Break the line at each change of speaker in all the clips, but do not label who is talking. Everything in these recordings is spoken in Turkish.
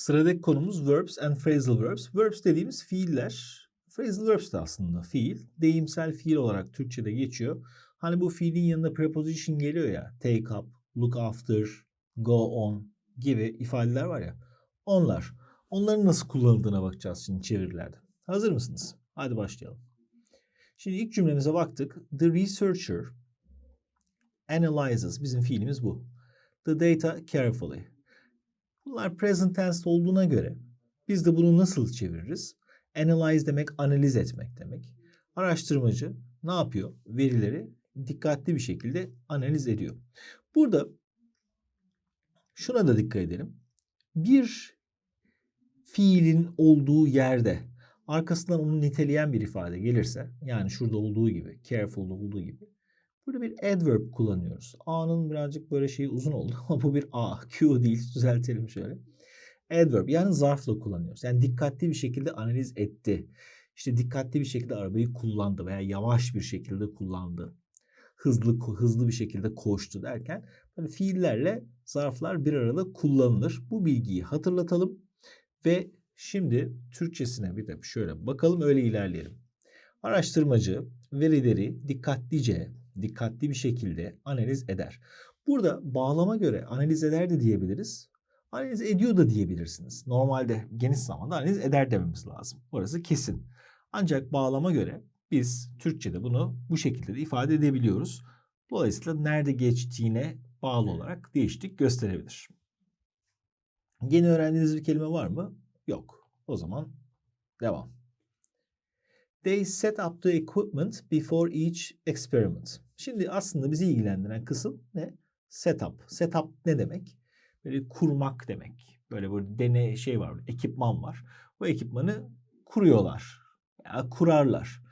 Sıradaki konumuz verbs and phrasal verbs. Verbs dediğimiz fiiller. Phrasal verbs de aslında fiil. Deyimsel fiil olarak Türkçe'de geçiyor. Hani bu fiilin yanında preposition geliyor ya. Take up, look after, go on gibi ifadeler var ya. Onlar. Onların nasıl kullanıldığına bakacağız şimdi çevirilerde. Hazır mısınız? Hadi başlayalım. Şimdi ilk cümlemize baktık. The researcher analyzes. Bizim fiilimiz bu. The data carefully. Bunlar present tense olduğuna göre biz de bunu nasıl çeviririz? Analyze demek analiz etmek demek. Araştırmacı ne yapıyor? Verileri dikkatli bir şekilde analiz ediyor. Burada şuna da dikkat edelim. Bir fiilin olduğu yerde arkasından onu niteleyen bir ifade gelirse yani şurada olduğu gibi, careful'da olduğu gibi Bir adverb kullanıyoruz. A'nın birazcık böyle şeyi uzun oldu ama bu bir A. Q değil. Düzeltelim şöyle. Adverb yani zarfla kullanıyoruz. Yani dikkatli bir şekilde analiz etti. İşte dikkatli bir şekilde arabayı kullandı veya yavaş bir şekilde kullandı. Hızlı hızlı bir şekilde koştu derken böyle fiillerle zarflar bir arada kullanılır. Bu bilgiyi hatırlatalım ve şimdi Türkçesine bir de şöyle bakalım öyle ilerleyelim. Araştırmacı verileri dikkatlice dikkatli bir şekilde analiz eder. Burada bağlama göre analiz eder de diyebiliriz. Analiz ediyor da diyebilirsiniz. Normalde geniş zamanda analiz eder dememiz lazım. Orası kesin. Ancak bağlama göre biz Türkçe'de bunu bu şekilde de ifade edebiliyoruz. Dolayısıyla nerede geçtiğine bağlı olarak değişiklik gösterebilir. Yeni öğrendiğiniz bir kelime var mı? Yok. O zaman devam. They set up the equipment before each experiment. Şimdi aslında bizi ilgilendiren kısım ne? Setup. Setup ne demek? Böyle kurmak demek. Böyle bir deney şey var, ekipman var. Bu ekipmanı kuruyorlar. Ya kurarlar.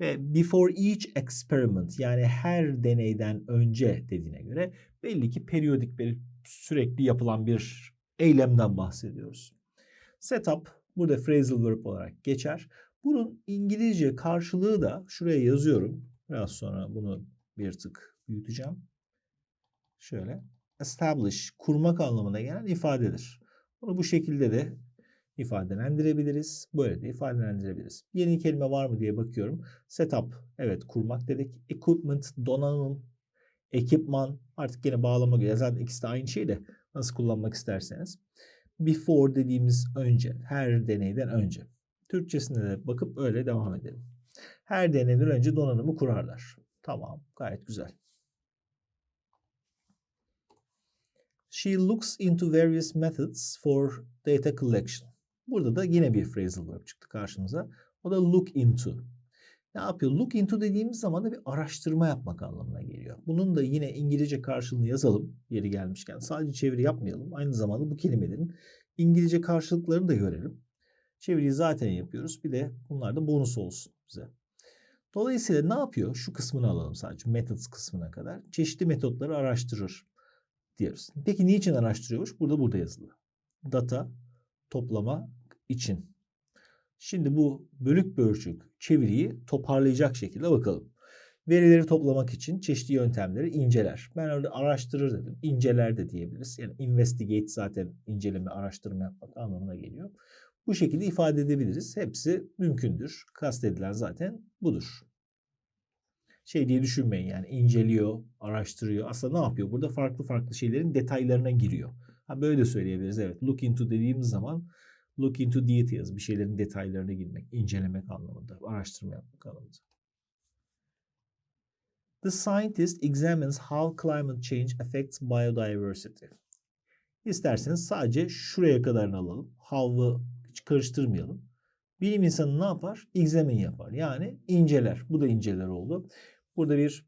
Ve before each experiment yani her deneyden önce dediğine göre belli ki periyodik bir sürekli yapılan bir eylemden bahsediyoruz. Setup burada phrasal verb olarak geçer. Bunun İngilizce karşılığı da şuraya yazıyorum. Biraz sonra bunu bir tık büyüteceğim. Şöyle establish, kurmak anlamına gelen ifadedir. Bunu bu şekilde de ifadelendirebiliriz. Böyle de ifadelendirebiliriz. Yeni kelime var mı diye bakıyorum. Setup, evet kurmak dedik. Equipment, donanım, ekipman. Artık yine bağlama göre zaten ikisi de aynı şey de nasıl kullanmak isterseniz. Before dediğimiz önce, her deneyden önce. Türkçesine de bakıp öyle devam edelim. Her deneyden önce donanımı kurarlar. Tamam, gayet güzel. She looks into various methods for data collection. Burada da yine bir phrasal verb çıktı karşımıza. O da look into. Ne yapıyor? Look into dediğimiz zaman da bir araştırma yapmak anlamına geliyor. Bunun da yine İngilizce karşılığını yazalım yeri gelmişken. Sadece çeviri yapmayalım. Aynı zamanda bu kelimelerin İngilizce karşılıklarını da görelim. Çeviriyi zaten yapıyoruz. Bir de bunlar da bonus olsun bize. Dolayısıyla ne yapıyor? Şu kısmını alalım sadece. Methods kısmına kadar. Çeşitli metotları araştırır diyoruz. Peki niçin araştırıyormuş? Burada burada yazılı. Data toplama için. Şimdi bu bölük bölçük çeviriyi toparlayacak şekilde bakalım. Verileri toplamak için çeşitli yöntemleri inceler. Ben orada araştırır dedim. İnceler de diyebiliriz. Yani investigate zaten inceleme, araştırma yapmak anlamına geliyor. Bu şekilde ifade edebiliriz. Hepsi mümkündür. Kastedilen zaten budur. Şey diye düşünmeyin yani inceliyor, araştırıyor. Aslında ne yapıyor? Burada farklı farklı şeylerin detaylarına giriyor. Ha böyle de söyleyebiliriz. Evet look into dediğimiz zaman look into details bir şeylerin detaylarına girmek, incelemek anlamında, araştırma yapmak anlamında. The scientist examines how climate change affects biodiversity. İsterseniz sadece şuraya kadarını alalım. How'ı karıştırmayalım. Bilim insanı ne yapar? Examine yapar. Yani inceler. Bu da inceler oldu. Burada bir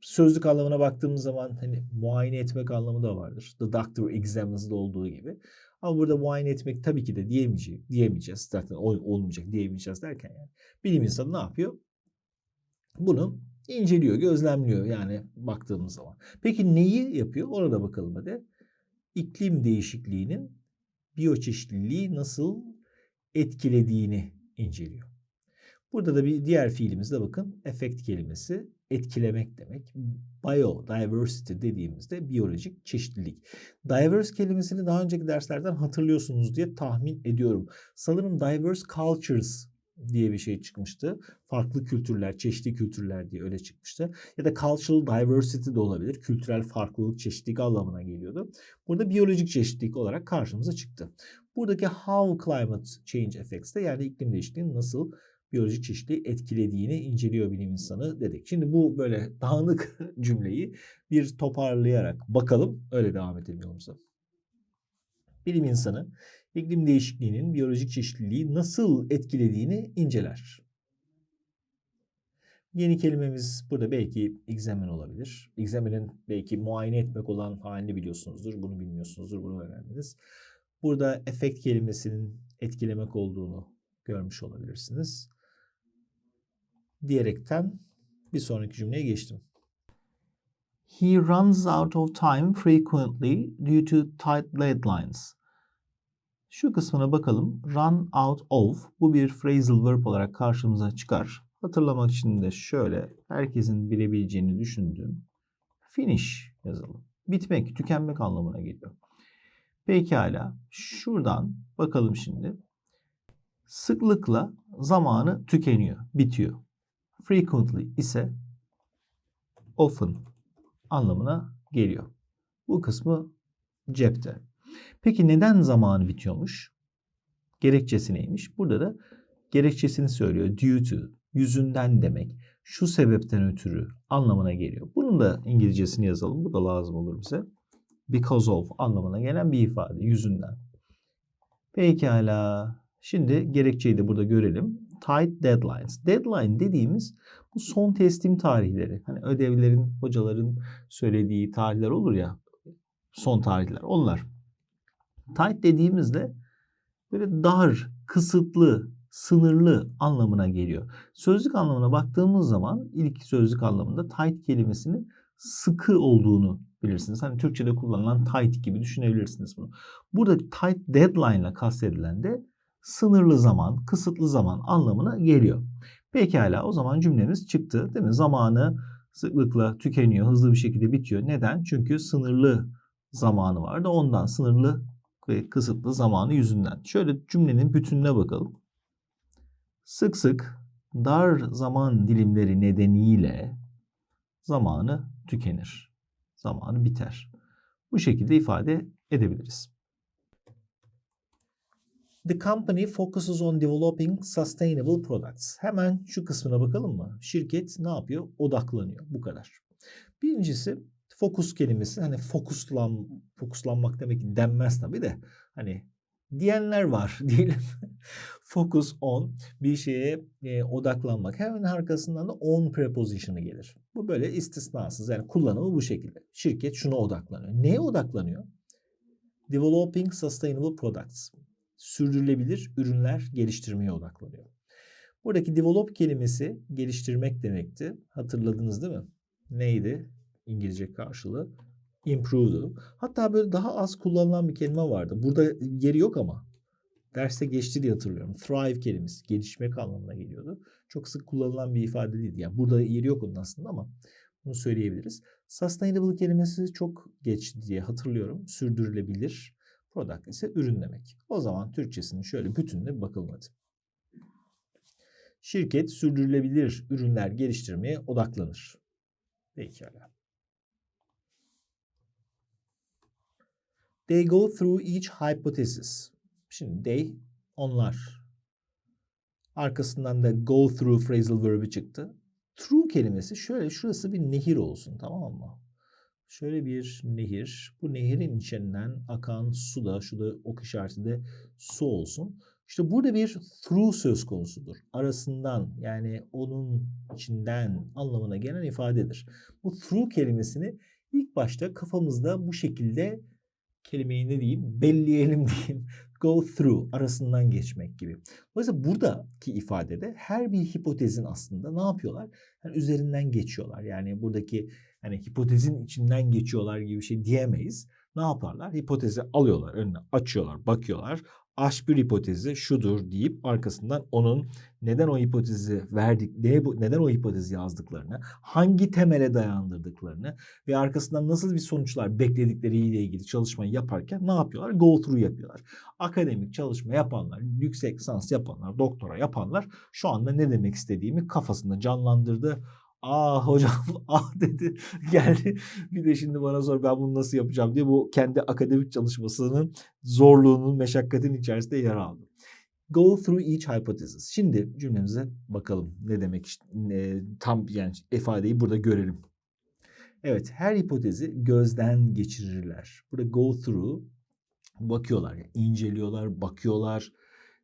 sözlük anlamına baktığımız zaman hani muayene etmek anlamı da vardır. The doctor examines olduğu gibi. Ama burada muayene etmek tabii ki de diyemeyeceğiz. Diyemeyeceğiz. Zaten olmayacak diyemeyeceğiz derken yani. Bilim insanı ne yapıyor? Bunu inceliyor, gözlemliyor yani baktığımız zaman. Peki neyi yapıyor? Orada bakalım hadi. İklim değişikliğinin biyoçeşitliliği nasıl etkilediğini inceliyor. Burada da bir diğer fiilimizde bakın effect kelimesi etkilemek demek. Biodiversity dediğimizde biyolojik çeşitlilik. Diverse kelimesini daha önceki derslerden hatırlıyorsunuz diye tahmin ediyorum. Sanırım diverse cultures diye bir şey çıkmıştı. Farklı kültürler, çeşitli kültürler diye öyle çıkmıştı. Ya da cultural diversity de olabilir. Kültürel farklılık, çeşitlilik anlamına geliyordu. Burada biyolojik çeşitlilik olarak karşımıza çıktı. Buradaki how climate change affects de yani iklim değişikliğinin nasıl biyolojik çeşitliliği etkilediğini inceliyor bilim insanı dedik. Şimdi bu böyle dağınık cümleyi bir toparlayarak bakalım. Öyle devam edelim yolumuza. Bilim insanı iklim değişikliğinin biyolojik çeşitliliği nasıl etkilediğini inceler. Yeni kelimemiz burada belki examine olabilir. Examine'in belki muayene etmek olan halini biliyorsunuzdur. Bunu bilmiyorsunuzdur. Bunu öğrendiniz. Burada effect kelimesinin etkilemek olduğunu görmüş olabilirsiniz. Diyerekten bir sonraki cümleye geçtim. He runs out of time frequently due to tight deadlines. Şu kısmına bakalım. Run out of bu bir phrasal verb olarak karşımıza çıkar. Hatırlamak için de şöyle herkesin bilebileceğini düşündüğüm finish yazalım. Bitmek, tükenmek anlamına geliyor. Pekala. Şuradan bakalım şimdi. Sıklıkla zamanı tükeniyor, bitiyor. Frequently ise often anlamına geliyor. Bu kısmı cepte. Peki neden zamanı bitiyormuş? Gerekçesi neymiş? Burada da gerekçesini söylüyor. Due to, yüzünden demek. Şu sebepten ötürü anlamına geliyor. Bunun da İngilizcesini yazalım. Bu da lazım olur bize. Because of anlamına gelen bir ifade. Yüzünden. Pekala. Şimdi gerekçeyi de burada görelim. Tight deadlines. Deadline dediğimiz bu son teslim tarihleri. Hani ödevlerin, hocaların söylediği tarihler olur ya. Son tarihler. Onlar. Tight dediğimizde böyle dar, kısıtlı, sınırlı anlamına geliyor. Sözlük anlamına baktığımız zaman ilk sözlük anlamında tight kelimesinin sıkı olduğunu bilirsiniz. Hani Türkçe'de kullanılan tight gibi düşünebilirsiniz bunu. Burada tight deadline ile kastedilen de sınırlı zaman, kısıtlı zaman anlamına geliyor. Pekala o zaman cümlemiz çıktı değil mi? Zamanı sıklıkla tükeniyor, hızlı bir şekilde bitiyor. Neden? Çünkü sınırlı zamanı vardı. Ondan sınırlı ve kısıtlı zamanı yüzünden. Şöyle cümlenin bütününe bakalım. Sık sık dar zaman dilimleri nedeniyle zamanı tükenir. Zamanı biter. Bu şekilde ifade edebiliriz. The company focuses on developing sustainable products. Hemen şu kısmına bakalım mı? Şirket ne yapıyor? Odaklanıyor. Bu kadar. Birincisi fokus kelimesi hani fokuslan fokuslanmak demek denmez tabii de hani diyenler var diyelim. Focus on bir şeye e, odaklanmak. Hemen arkasından da on preposition'ı gelir. Bu böyle istisnasız yani kullanımı bu şekilde. Şirket şuna odaklanıyor. Neye odaklanıyor? Developing sustainable products. Sürdürülebilir ürünler geliştirmeye odaklanıyor. Buradaki develop kelimesi geliştirmek demekti. Hatırladınız değil mi? Neydi? İngilizce karşılığı improve'du. Hatta böyle daha az kullanılan bir kelime vardı. Burada yeri yok ama derste geçti diye hatırlıyorum. Thrive kelimesi gelişmek anlamına geliyordu. Çok sık kullanılan bir ifade değildi. Yani burada yeri yok onun aslında ama bunu söyleyebiliriz. Sustainable kelimesi çok geçti diye hatırlıyorum. Sürdürülebilir. Product ise ürün demek. O zaman Türkçesinin şöyle bütününe bir bakalım hadi. Şirket sürdürülebilir ürünler geliştirmeye odaklanır. Pekala. They go through each hypothesis. Şimdi they onlar. Arkasından da go through phrasal verb'i çıktı. Through kelimesi şöyle şurası bir nehir olsun tamam mı? Şöyle bir nehir. Bu nehirin içinden akan su da şu da ok işareti de su olsun. İşte burada bir through söz konusudur. Arasından yani onun içinden anlamına gelen ifadedir. Bu through kelimesini ilk başta kafamızda bu şekilde kelimeyi ne diyeyim belleyelim diyeyim. Go through arasından geçmek gibi. Dolayısıyla buradaki ifadede her bir hipotezin aslında ne yapıyorlar? Yani üzerinden geçiyorlar. Yani buradaki hani hipotezin içinden geçiyorlar gibi bir şey diyemeyiz. Ne yaparlar? Hipotezi alıyorlar, önüne açıyorlar, bakıyorlar. H1 hipotezi şudur deyip arkasından onun neden o hipotezi verdik, neden o hipotezi yazdıklarını, hangi temele dayandırdıklarını ve arkasından nasıl bir sonuçlar bekledikleriyle ilgili çalışmayı yaparken ne yapıyorlar? Go through yapıyorlar. Akademik çalışma yapanlar, yüksek lisans yapanlar, doktora yapanlar şu anda ne demek istediğimi kafasında canlandırdı. Aa hocam ah dedi geldi bir de şimdi bana sor ben bunu nasıl yapacağım diye bu kendi akademik çalışmasının zorluğunun meşakkatinin içerisinde yer aldı. Go through each hypothesis. Şimdi cümlemize bakalım ne demek işte, tam yani ifadeyi burada görelim. Evet her hipotezi gözden geçirirler. Burada go through bakıyorlar, yani inceliyorlar, bakıyorlar,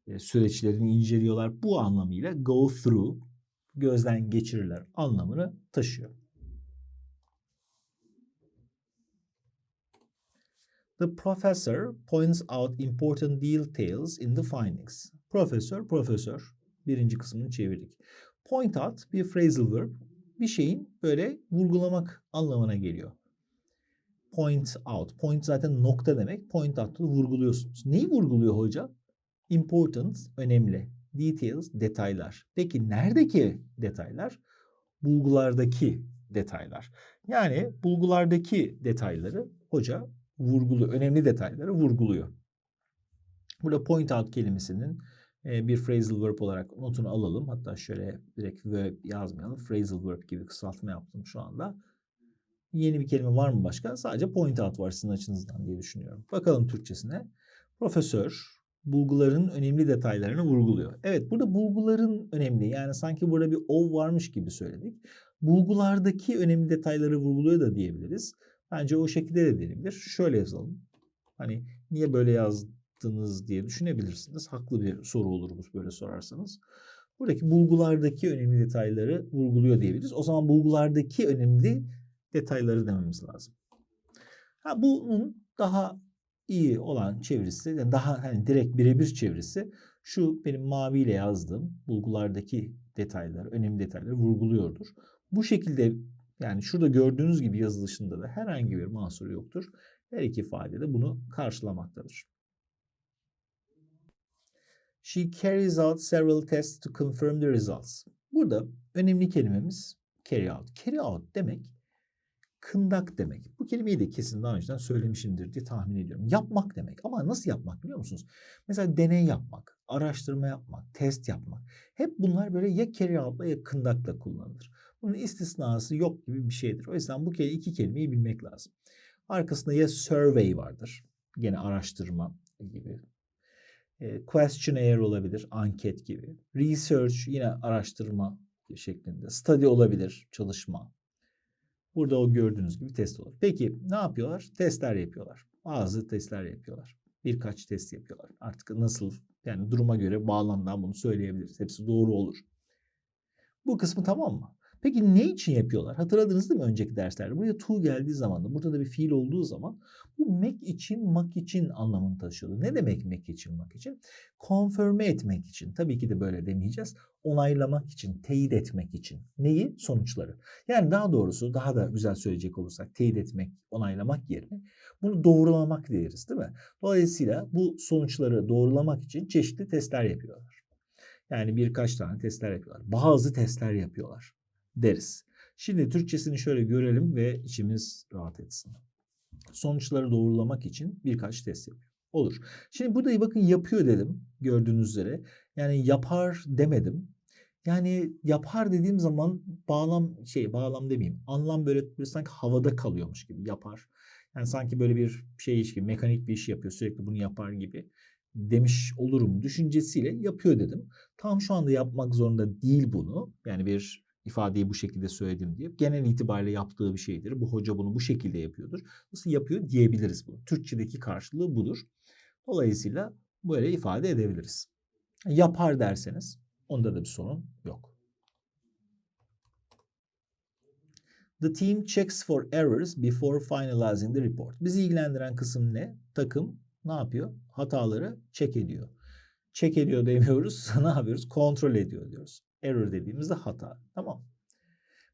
e, süreçlerini inceliyorlar. Bu anlamıyla go through gözden geçirirler anlamını taşıyor. The professor points out important details in the findings. Profesör, profesör. Birinci kısmını çevirdik. Point out bir phrasal verb. Bir şeyin böyle vurgulamak anlamına geliyor. Point out. Point zaten nokta demek. Point out'ta vurguluyorsunuz. Neyi vurguluyor hoca? Important, önemli. Details, detaylar. Peki neredeki detaylar? Bulgulardaki detaylar. Yani bulgulardaki detayları hoca vurguluyor. Önemli detayları vurguluyor. Burada point out kelimesinin e, bir phrasal verb olarak notunu alalım. Hatta şöyle direkt verb yazmayalım. Phrasal verb gibi kısaltma yaptım şu anda. Yeni bir kelime var mı başka? Sadece point out var sizin açınızdan diye düşünüyorum. Bakalım Türkçesine. Profesör bulguların önemli detaylarını vurguluyor. Evet burada bulguların önemli yani sanki burada bir ov varmış gibi söyledik. Bulgulardaki önemli detayları vurguluyor da diyebiliriz. Bence o şekilde de denebilir. Şöyle yazalım. Hani niye böyle yazdınız diye düşünebilirsiniz. Haklı bir soru olur bu böyle sorarsanız. Buradaki bulgulardaki önemli detayları vurguluyor diyebiliriz. O zaman bulgulardaki önemli detayları dememiz lazım. Ha, bunun daha iyi olan çevirisi, yani daha hani direkt birebir çevirisi şu benim maviyle yazdığım bulgulardaki detaylar, önemli detayları vurguluyordur. Bu şekilde yani şurada gördüğünüz gibi yazılışında da herhangi bir mahsuru yoktur. Her iki ifade de bunu karşılamaktadır. She carries out several tests to confirm the results. Burada önemli kelimemiz carry out. Carry out demek kındak demek. Bu kelimeyi de kesin daha önceden söylemişimdir diye tahmin ediyorum. Yapmak demek. Ama nasıl yapmak biliyor musunuz? Mesela deney yapmak, araştırma yapmak, test yapmak. Hep bunlar böyle ya carry out'la ya kındakla kullanılır. Bunun istisnası yok gibi bir şeydir. O yüzden bu iki kelimeyi bilmek lazım. Arkasında ya survey vardır. Gene araştırma gibi. E, questionnaire olabilir, anket gibi. Research yine araştırma şeklinde. Study olabilir, çalışma. Burada o gördüğünüz gibi test olur. Peki ne yapıyorlar? Testler yapıyorlar. Bazı testler yapıyorlar. Birkaç test yapıyorlar. Artık nasıl yani duruma göre bağlamdan bunu söyleyebiliriz. Hepsi doğru olur. Bu kısmı tamam mı? Peki ne için yapıyorlar? Hatırladınız değil mi önceki derslerde? Buraya to geldiği zaman da burada da bir fiil olduğu zaman bu make için, mak için anlamını taşıyordu. Ne demek make için, mak için? Konfirme etmek için. Tabii ki de böyle demeyeceğiz. Onaylamak için, teyit etmek için. Neyi? Sonuçları. Yani daha doğrusu daha da güzel söyleyecek olursak teyit etmek, onaylamak yerine bunu doğrulamak deriz değil mi? Dolayısıyla bu sonuçları doğrulamak için çeşitli testler yapıyorlar. Yani birkaç tane testler yapıyorlar. Bazı testler yapıyorlar deriz. Şimdi Türkçesini şöyle görelim ve içimiz rahat etsin. Sonuçları doğrulamak için birkaç test yapıyor. Olur. Şimdi burada bakın yapıyor dedim gördüğünüz üzere. Yani yapar demedim. Yani yapar dediğim zaman bağlam şey bağlam demeyeyim. Anlam böyle, böyle sanki havada kalıyormuş gibi yapar. Yani sanki böyle bir şey iş gibi mekanik bir iş yapıyor sürekli bunu yapar gibi demiş olurum düşüncesiyle yapıyor dedim. Tam şu anda yapmak zorunda değil bunu. Yani bir ifadeyi bu şekilde söyledim diye. Genel itibariyle yaptığı bir şeydir. Bu hoca bunu bu şekilde yapıyordur. Nasıl yapıyor diyebiliriz bunu. Türkçedeki karşılığı budur. Dolayısıyla böyle ifade edebiliriz. Yapar derseniz onda da bir sorun yok. The team checks for errors before finalizing the report. Bizi ilgilendiren kısım ne? Takım ne yapıyor? Hataları check ediyor. Check ediyor demiyoruz. ne yapıyoruz? Kontrol ediyor diyoruz. Error dediğimizde hata. Tamam.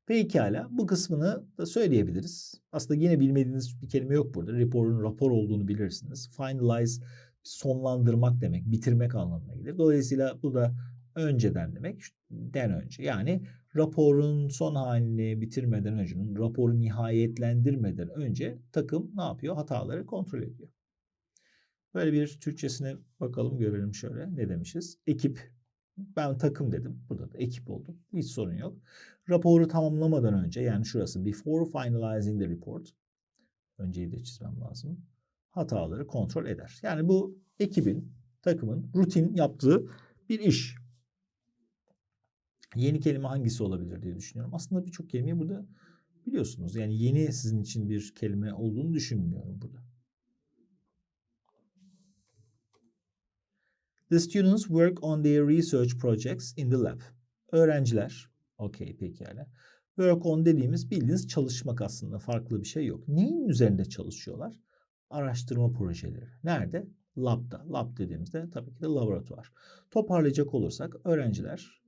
Pekala bu kısmını da söyleyebiliriz. Aslında yine bilmediğiniz bir kelime yok burada. Raporun rapor olduğunu bilirsiniz. Finalize sonlandırmak demek, bitirmek anlamına gelir. Dolayısıyla bu da önceden demek, den önce. Yani raporun son halini bitirmeden önce, raporu nihayetlendirmeden önce takım ne yapıyor? Hataları kontrol ediyor. Böyle bir Türkçesine bakalım görelim şöyle. Ne demişiz? Ekip. Ben takım dedim. Burada da ekip oldu. Hiç sorun yok. Raporu tamamlamadan önce yani şurası before finalizing the report. Önceyi de çizmem lazım. Hataları kontrol eder. Yani bu ekibin, takımın rutin yaptığı bir iş. Yeni kelime hangisi olabilir diye düşünüyorum. Aslında birçok kelimeyi burada biliyorsunuz. Yani yeni sizin için bir kelime olduğunu düşünmüyorum burada. The students work on their research projects in the lab. Öğrenciler, okey pekala. Work on dediğimiz bildiğiniz çalışmak aslında farklı bir şey yok. Neyin üzerinde çalışıyorlar? Araştırma projeleri. Nerede? Lab'da. Lab dediğimizde tabii ki de laboratuvar. Toparlayacak olursak öğrenciler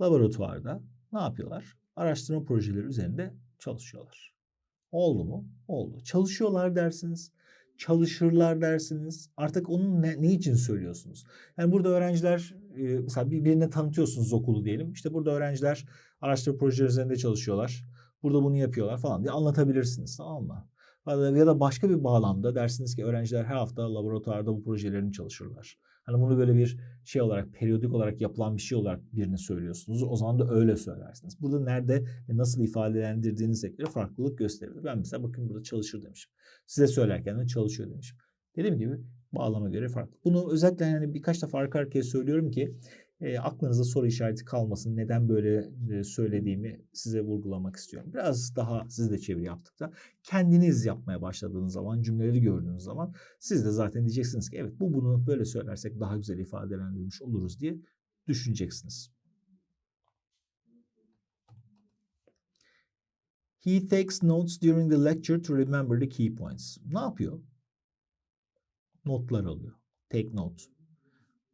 laboratuvarda ne yapıyorlar? Araştırma projeleri üzerinde çalışıyorlar. Oldu mu? Oldu. Çalışıyorlar dersiniz çalışırlar dersiniz. Artık onun ne, ne için söylüyorsunuz? Yani burada öğrenciler e, mesela birbirine tanıtıyorsunuz okulu diyelim. İşte burada öğrenciler araştırma projeleri üzerinde çalışıyorlar. Burada bunu yapıyorlar falan diye anlatabilirsiniz tamam mı? Ya da başka bir bağlamda dersiniz ki öğrenciler her hafta laboratuvarda bu projelerini çalışırlar. Hani bunu böyle bir şey olarak, periyodik olarak yapılan bir şey olarak birine söylüyorsunuz. O zaman da öyle söylersiniz. Burada nerede ve nasıl ifadelendirdiğinizle göre farklılık gösterir. Ben mesela bakın burada çalışır demişim. Size söylerken de çalışıyor demişim. Dediğim gibi bağlama göre farklı. Bunu özellikle yani birkaç defa arka arkaya söylüyorum ki e, aklınızda soru işareti kalmasın. Neden böyle e, söylediğimi size vurgulamak istiyorum. Biraz daha siz de çeviri yaptıkta kendiniz yapmaya başladığınız zaman, cümleleri gördüğünüz zaman siz de zaten diyeceksiniz ki evet bu bunu böyle söylersek daha güzel ifadelendirmiş oluruz diye düşüneceksiniz. He takes notes during the lecture to remember the key points. Ne yapıyor? Notlar alıyor. Take note.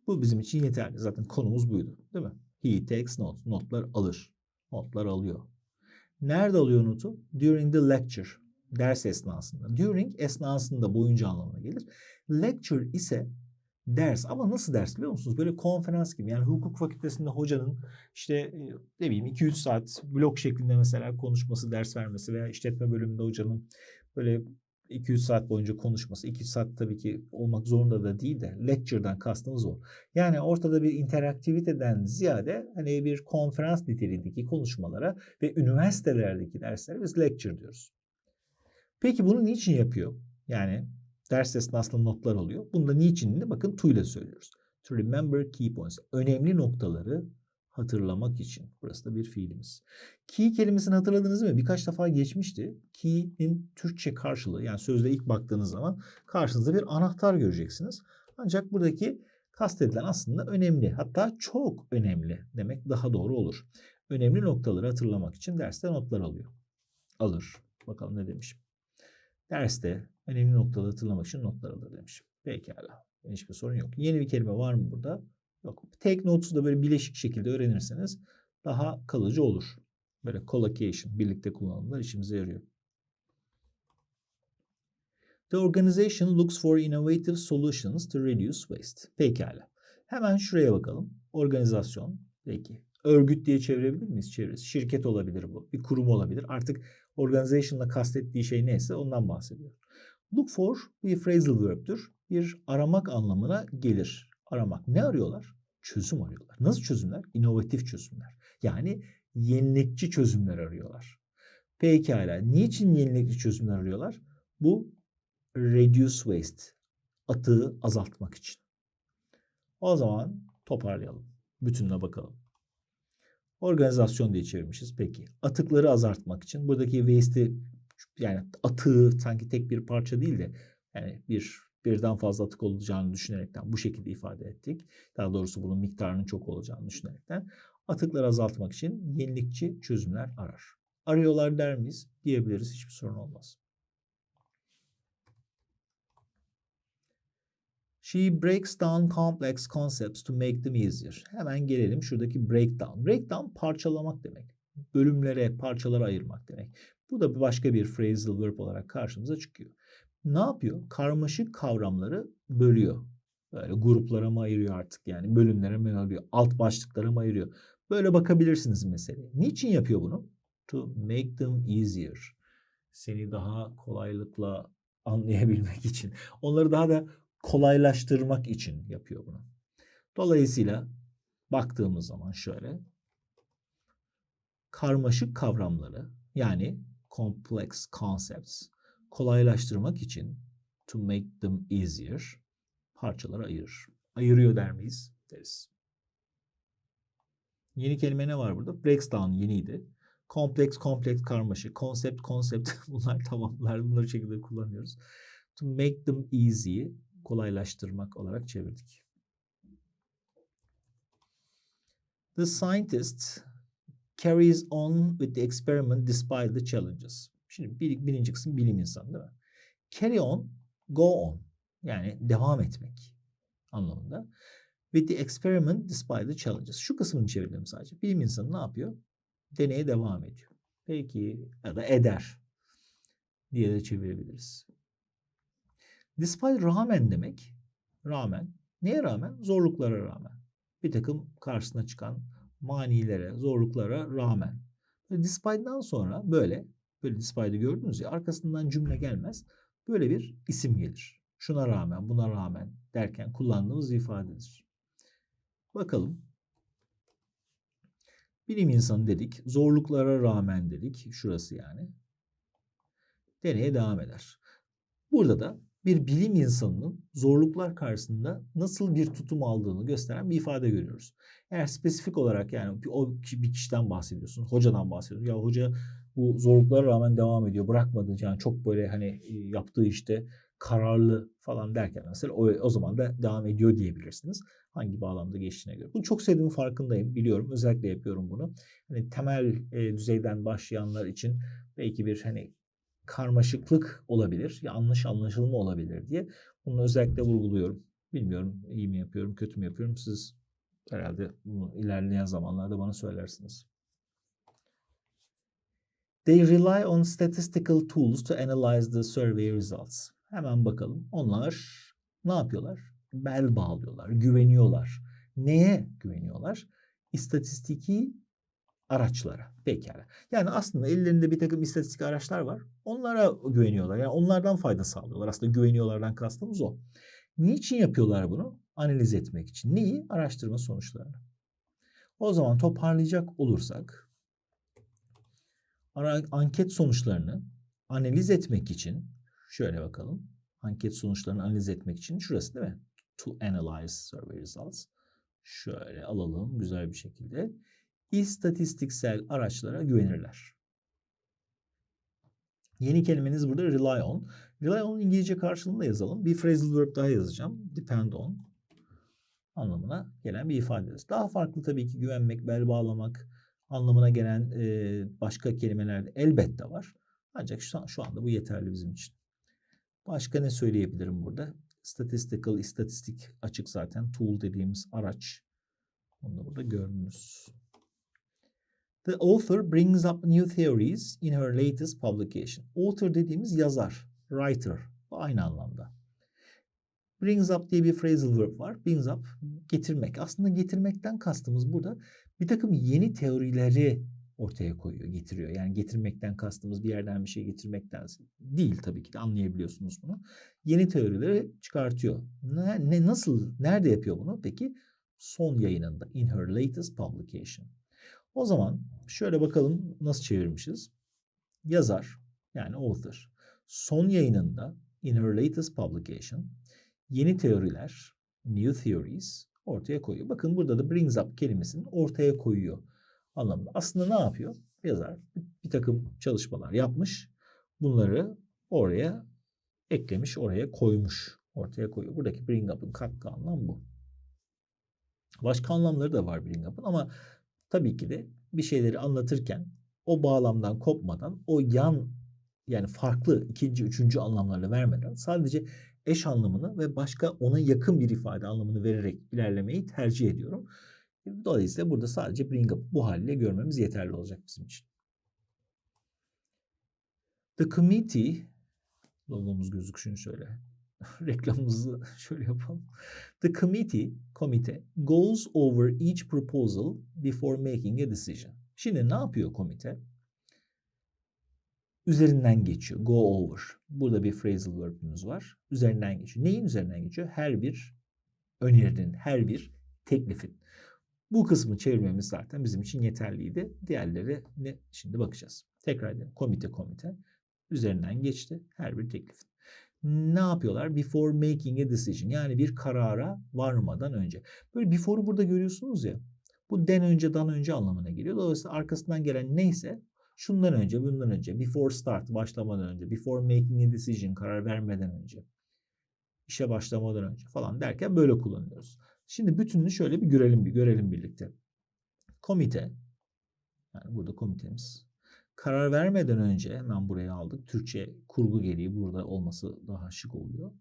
Bu bizim için yeterli. Zaten konumuz buydu. Değil mi? He takes notes. Notlar alır. Notlar alıyor. Nerede alıyor notu? During the lecture. Ders esnasında. During esnasında boyunca anlamına gelir. Lecture ise ders ama nasıl ders biliyor musunuz? Böyle konferans gibi. Yani hukuk fakültesinde hocanın işte e, ne bileyim 2-3 saat blok şeklinde mesela konuşması, ders vermesi veya işletme bölümünde hocanın böyle 200 saat boyunca konuşması. 200 saat tabii ki olmak zorunda da değil de lecture'dan kastımız o. Yani ortada bir interaktiviteden ziyade hani bir konferans niteliğindeki konuşmalara ve üniversitelerdeki derslere biz lecture diyoruz. Peki bunu niçin yapıyor? Yani ders esnasında notlar alıyor. Bunda niçin de bakın to ile söylüyoruz. To remember key points. Önemli noktaları hatırlamak için. Burası da bir fiilimiz. Key kelimesini hatırladınız mı? Birkaç defa geçmişti. Key'in Türkçe karşılığı yani sözde ilk baktığınız zaman karşınızda bir anahtar göreceksiniz. Ancak buradaki kastedilen aslında önemli. Hatta çok önemli demek daha doğru olur. Önemli noktaları hatırlamak için derste notlar alıyor. Alır. Bakalım ne demişim. Derste önemli noktaları hatırlamak için notlar alır demişim. Pekala. Hiçbir sorun yok. Yeni bir kelime var mı burada? Yok. Take notes'u da böyle bileşik şekilde öğrenirseniz daha kalıcı olur. Böyle collocation birlikte kullanımlar işimize yarıyor. The organization looks for innovative solutions to reduce waste. Pekala. Hemen şuraya bakalım. Organizasyon. Peki. Örgüt diye çevirebilir miyiz? Çeviririz. Şirket olabilir bu. Bir kurum olabilir. Artık organization'la kastettiği şey neyse ondan bahsediyor. Look for bir phrasal verb'tür. Bir aramak anlamına gelir. Aramak. Ne arıyorlar? Çözüm arıyorlar. Nasıl çözümler? İnovatif çözümler. Yani yenilikçi çözümler arıyorlar. Pekala. Niçin yenilikçi çözümler arıyorlar? Bu reduce waste. Atığı azaltmak için. O zaman toparlayalım. Bütününe bakalım. Organizasyon diye çevirmişiz. Peki. Atıkları azaltmak için buradaki waste'i yani atığı sanki tek bir parça değil de yani bir birden fazla atık olacağını düşünerekten bu şekilde ifade ettik. Daha doğrusu bunun miktarının çok olacağını düşünerekten atıkları azaltmak için yenilikçi çözümler arar. Arıyorlar der miyiz? Diyebiliriz. Hiçbir sorun olmaz. She breaks down complex concepts to make them easier. Hemen gelelim şuradaki breakdown. Breakdown parçalamak demek. Bölümlere, parçalara ayırmak demek. Bu da başka bir phrasal verb olarak karşımıza çıkıyor. Ne yapıyor? Karmaşık kavramları bölüyor. Böyle gruplara mı ayırıyor artık yani bölümlere mi ayırıyor, alt başlıklara mı ayırıyor? Böyle bakabilirsiniz meseleye. Niçin yapıyor bunu? To make them easier. Seni daha kolaylıkla anlayabilmek için. Onları daha da kolaylaştırmak için yapıyor bunu. Dolayısıyla baktığımız zaman şöyle karmaşık kavramları yani complex concepts kolaylaştırmak için to make them easier parçalara ayırır. Ayırıyor der miyiz? Deriz. Yeni kelime ne var burada? Breaks down yeniydi. Complex, complex, karmaşık. Concept, concept. Bunlar tamamlar. Bunları şekilde kullanıyoruz. To make them easy, kolaylaştırmak olarak çevirdik. The scientist carries on with the experiment despite the challenges. Şimdi bir, birinci kısım bilim insanı değil mi? Carry on, go on. Yani devam etmek anlamında. With the experiment despite the challenges. Şu kısmını çevirdim sadece. Bilim insanı ne yapıyor? Deneye devam ediyor. Peki ya da eder diye de çevirebiliriz. Despite rağmen demek. Rağmen. Neye rağmen? Zorluklara rağmen. Bir takım karşısına çıkan manilere, zorluklara rağmen. Despite'dan sonra böyle, böyle despite'ı gördünüz ya arkasından cümle gelmez. Böyle bir isim gelir. Şuna rağmen, buna rağmen derken kullandığımız ifadedir. Bakalım. Bilim insanı dedik. Zorluklara rağmen dedik. Şurası yani. Deneye devam eder. Burada da bir bilim insanının zorluklar karşısında nasıl bir tutum aldığını gösteren bir ifade görüyoruz. Eğer spesifik olarak yani o bir kişiden bahsediyorsun, hocadan bahsediyorsun. Ya hoca bu zorluklara rağmen devam ediyor, bırakmadı. Yani çok böyle hani yaptığı işte kararlı falan derken mesela o, o zaman da devam ediyor diyebilirsiniz. Hangi bağlamda geçtiğine göre. Bunu çok sevdiğim farkındayım. Biliyorum. Özellikle yapıyorum bunu. Hani temel e, düzeyden başlayanlar için belki bir hani karmaşıklık olabilir, yanlış anlaşılma olabilir diye bunu özellikle vurguluyorum. Bilmiyorum iyi mi yapıyorum, kötü mü yapıyorum. Siz herhalde bunu ilerleyen zamanlarda bana söylersiniz. They rely on statistical tools to analyze the survey results. Hemen bakalım. Onlar ne yapıyorlar? Bel bağlıyorlar, güveniyorlar. Neye güveniyorlar? İstatistiki araçlara. Pekala. Yani aslında ellerinde bir takım istatistik araçlar var. Onlara güveniyorlar. Yani onlardan fayda sağlıyorlar. Aslında güveniyorlardan kastımız o. Niçin yapıyorlar bunu? Analiz etmek için. Neyi? Araştırma sonuçlarını. O zaman toparlayacak olursak anket sonuçlarını analiz etmek için şöyle bakalım. Anket sonuçlarını analiz etmek için şurası değil mi? To analyze survey results. Şöyle alalım güzel bir şekilde istatistiksel araçlara güvenirler. Yeni kelimeniz burada rely on. Rely on İngilizce karşılığında yazalım. Bir phrasal verb daha yazacağım. Depend on anlamına gelen bir ifadedir. Daha farklı tabii ki güvenmek, bel bağlamak anlamına gelen e, başka kelimeler de elbette var. Ancak şu, şu anda bu yeterli bizim için. Başka ne söyleyebilirim burada? Statistical, istatistik açık zaten. Tool dediğimiz araç. Onu da burada gördünüz. The author brings up new theories in her latest publication. Author dediğimiz yazar, writer. Bu aynı anlamda. Brings up diye bir phrasal verb var. Brings up getirmek. Aslında getirmekten kastımız burada bir takım yeni teorileri ortaya koyuyor, getiriyor. Yani getirmekten kastımız bir yerden bir şey getirmekten değil tabii ki de anlayabiliyorsunuz bunu. Yeni teorileri çıkartıyor. Ne, ne nasıl, nerede yapıyor bunu? Peki son yayınında in her latest publication. O zaman şöyle bakalım nasıl çevirmişiz. Yazar yani author son yayınında in her latest publication yeni teoriler, new theories ortaya koyuyor. Bakın burada da brings up kelimesini ortaya koyuyor anlamında. Aslında ne yapıyor? Yazar bir takım çalışmalar yapmış. Bunları oraya eklemiş, oraya koymuş, ortaya koyuyor. Buradaki bring up'ın katkı anlam bu. Başka anlamları da var bring up'ın ama tabii ki de bir şeyleri anlatırken o bağlamdan kopmadan o yan yani farklı ikinci, üçüncü anlamlarını vermeden sadece eş anlamını ve başka ona yakın bir ifade anlamını vererek ilerlemeyi tercih ediyorum. Dolayısıyla burada sadece bring up bu haliyle görmemiz yeterli olacak bizim için. The committee logomuz gözüksün şöyle. reklamımızı şöyle yapalım. The committee, komite goes over each proposal before making a decision. Şimdi ne yapıyor komite? Üzerinden geçiyor. Go over. Burada bir phrasal verb'ümüz var. Üzerinden geçiyor. Neyin üzerinden geçiyor? Her bir önerinin, her bir teklifin. Bu kısmı çevirmemiz zaten bizim için yeterliydi. Diğerleri ne? Şimdi bakacağız. Tekrar edelim. Komite komite. Üzerinden geçti her bir teklifin. Ne yapıyorlar? Before making a decision. Yani bir karara varmadan önce. Böyle before'u burada görüyorsunuz ya. Bu den önce, dan önce anlamına geliyor. Dolayısıyla arkasından gelen neyse şundan önce, bundan önce, before start, başlamadan önce, before making a decision, karar vermeden önce, işe başlamadan önce falan derken böyle kullanıyoruz. Şimdi bütününü şöyle bir görelim bir görelim birlikte. Komite yani burada komitemiz karar vermeden önce hemen buraya aldık. Türkçe kurgu gereği burada olması daha şık oluyor.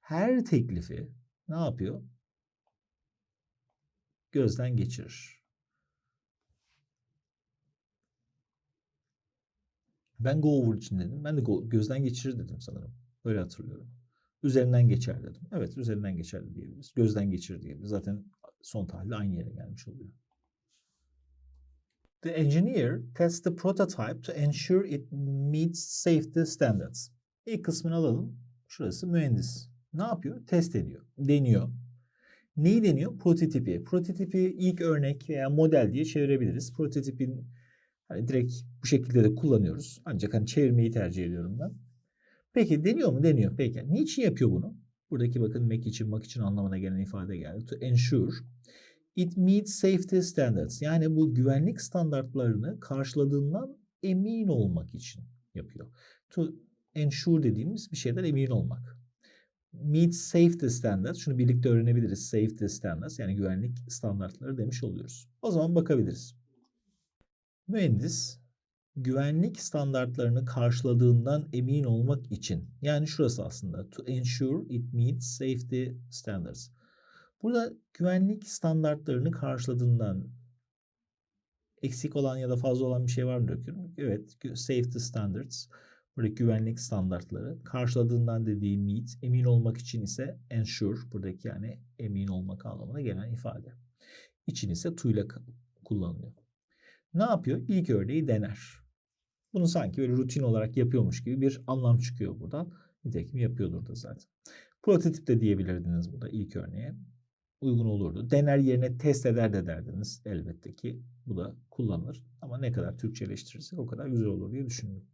Her teklifi ne yapıyor? Gözden geçirir. Ben go over için dedim. Ben de go, gözden geçirir dedim sanırım. Öyle hatırlıyorum. Üzerinden geçer dedim. Evet üzerinden geçer diyebiliriz. Gözden geçirir diyebiliriz. Zaten son tahlilde aynı yere gelmiş oluyor. The engineer tests the prototype to ensure it meets safety standards. İlk kısmını alalım. Şurası mühendis. Ne yapıyor? Test ediyor. Deniyor. Neyi deniyor? Prototipi. Prototipi ilk örnek veya model diye çevirebiliriz. Prototipin hani direkt bu şekilde de kullanıyoruz. Ancak hani çevirmeyi tercih ediyorum ben. Peki deniyor mu? Deniyor. Peki. Niçin yapıyor bunu? Buradaki bakın make için, mak için anlamına gelen ifade geldi. To ensure it meets safety standards. Yani bu güvenlik standartlarını karşıladığından emin olmak için yapıyor. To ensure dediğimiz bir şeyden emin olmak. Meet safety standards. Şunu birlikte öğrenebiliriz. Safety standards yani güvenlik standartları demiş oluyoruz. O zaman bakabiliriz. Mühendis güvenlik standartlarını karşıladığından emin olmak için yani şurası aslında to ensure it meets safety standards. Burada güvenlik standartlarını karşıladığından eksik olan ya da fazla olan bir şey var mı döküyorum? Evet, safety standards. Buradaki güvenlik standartları karşıladığından dediği meet, emin olmak için ise ensure, buradaki yani emin olmak anlamına gelen ifade. İçin ise to ile kullanılıyor. Ne yapıyor? İlk örneği dener. Bunu sanki böyle rutin olarak yapıyormuş gibi bir anlam çıkıyor buradan. Nitekim yapıyordur da zaten. Prototip de diyebilirdiniz burada ilk örneğe. Uygun olurdu. Dener yerine test eder de derdiniz. Elbette ki bu da kullanılır. Ama ne kadar Türkçeleştirirsek o kadar güzel olur diye düşünüyorum.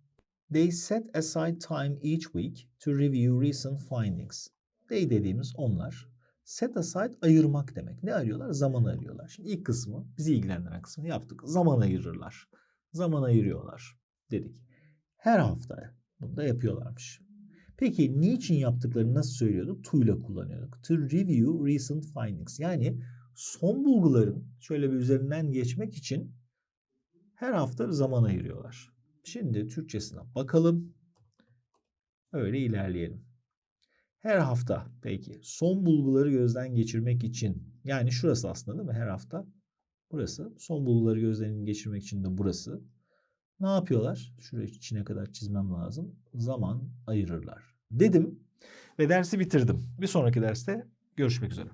They set aside time each week to review recent findings. They dediğimiz onlar. Set aside ayırmak demek. Ne arıyorlar? Zaman arıyorlar. Şimdi ilk kısmı, bizi ilgilendiren kısmını yaptık. Zaman ayırırlar. Zaman ayırıyorlar dedik. Her hafta bunu da yapıyorlarmış. Peki niçin yaptıklarını nasıl söylüyorduk? To ile kullanıyorduk. To review recent findings. Yani son bulguların şöyle bir üzerinden geçmek için her hafta zaman ayırıyorlar. Şimdi Türkçesine bakalım. Öyle ilerleyelim. Her hafta peki son bulguları gözden geçirmek için yani şurası aslında değil mi? Her hafta burası. Son bulguları gözden geçirmek için de burası. Ne yapıyorlar? Şuraya içine kadar çizmem lazım. Zaman ayırırlar. Dedim ve dersi bitirdim. Bir sonraki derste görüşmek üzere.